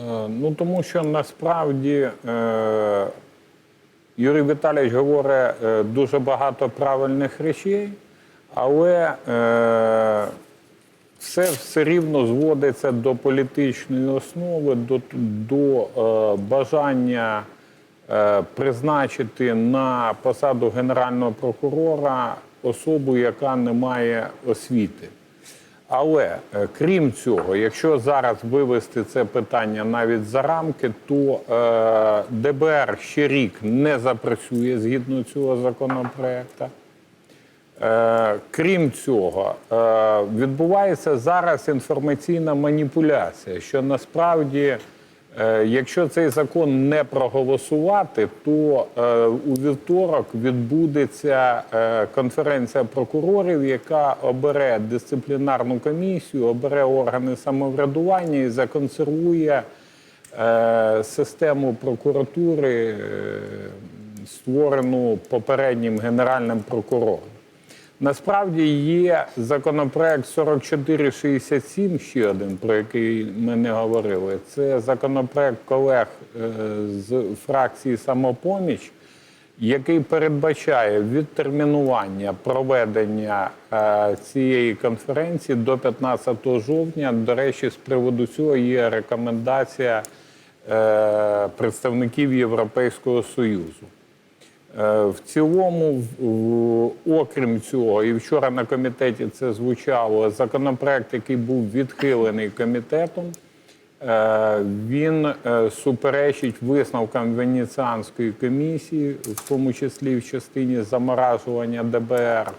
Е, Ну, тому що насправді е, Юрій Віталійович говорить е, дуже багато правильних речей, але е, все все рівно зводиться до політичної основи, до, до е, бажання е, призначити на посаду генерального прокурора особу, яка не має освіти. Але е, крім цього, якщо зараз вивести це питання навіть за рамки, то е, ДБР ще рік не запрацює згідно цього законопроекту. Е, крім цього, е, відбувається зараз інформаційна маніпуляція, що насправді, якщо цей закон не проголосувати, то е, у вівторок відбудеться е, конференція прокурорів, яка обере дисциплінарну комісію, обере органи самоврядування і законсервує е, систему прокуратури, е, створену попереднім генеральним прокурором. Насправді є законопроект 4467, ще один, про який ми не говорили. Це законопроект колег е, з фракції Самопоміч, який передбачає відтермінування проведення е, цієї конференції до 15 жовтня. До речі, з приводу цього є рекомендація е, представників Європейського Союзу. Е, В цілому, окрім цього, і вчора на комітеті це звучало, законопроект, який був відхилений комітетом, е, він е, суперечить висновкам Венеціанської комісії, в тому числі в частині заморажування ДБР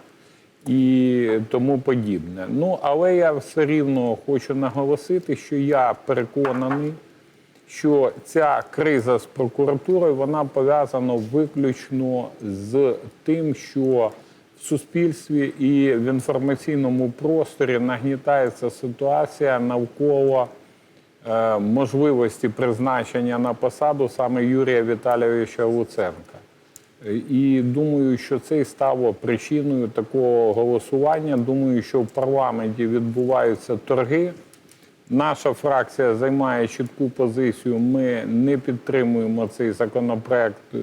і тому подібне. Ну, але я все рівно хочу наголосити, що я переконаний, що ця криза з прокуратурою вона пов'язана виключно з тим, що в суспільстві і в інформаційному просторі нагнітається ситуація навколо е, можливості призначення на посаду саме Юрія Віталійовича Луценка. І думаю, що це і стало причиною такого голосування. Думаю, що в парламенті відбуваються торги. Наша фракція займає чітку позицію. Ми не підтримуємо цей законопроект е,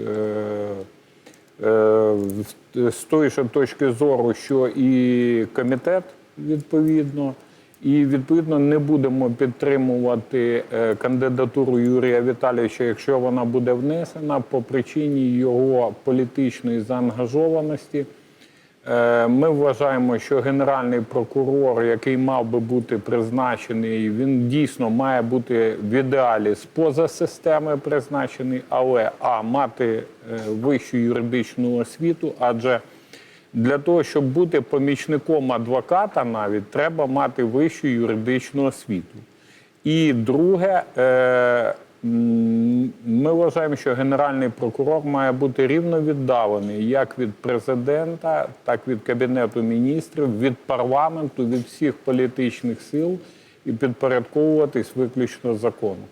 е, з тої ж точки зору, що і комітет відповідно. І відповідно не будемо підтримувати е, кандидатуру Юрія Віталійовича, якщо вона буде внесена по причині його політичної заангажованості. Е, Ми вважаємо, що генеральний прокурор, який мав би бути призначений, він дійсно має бути в ідеалі з поза системи призначений, але а мати е, вищу юридичну освіту, адже для того, щоб бути помічником адвоката, навіть треба мати вищу юридичну освіту. І друге, е, ми вважаємо, що генеральний прокурор має бути рівно віддалений як від президента, так і від кабінету міністрів, від парламенту, від всіх політичних сил і підпорядковуватись виключно закону.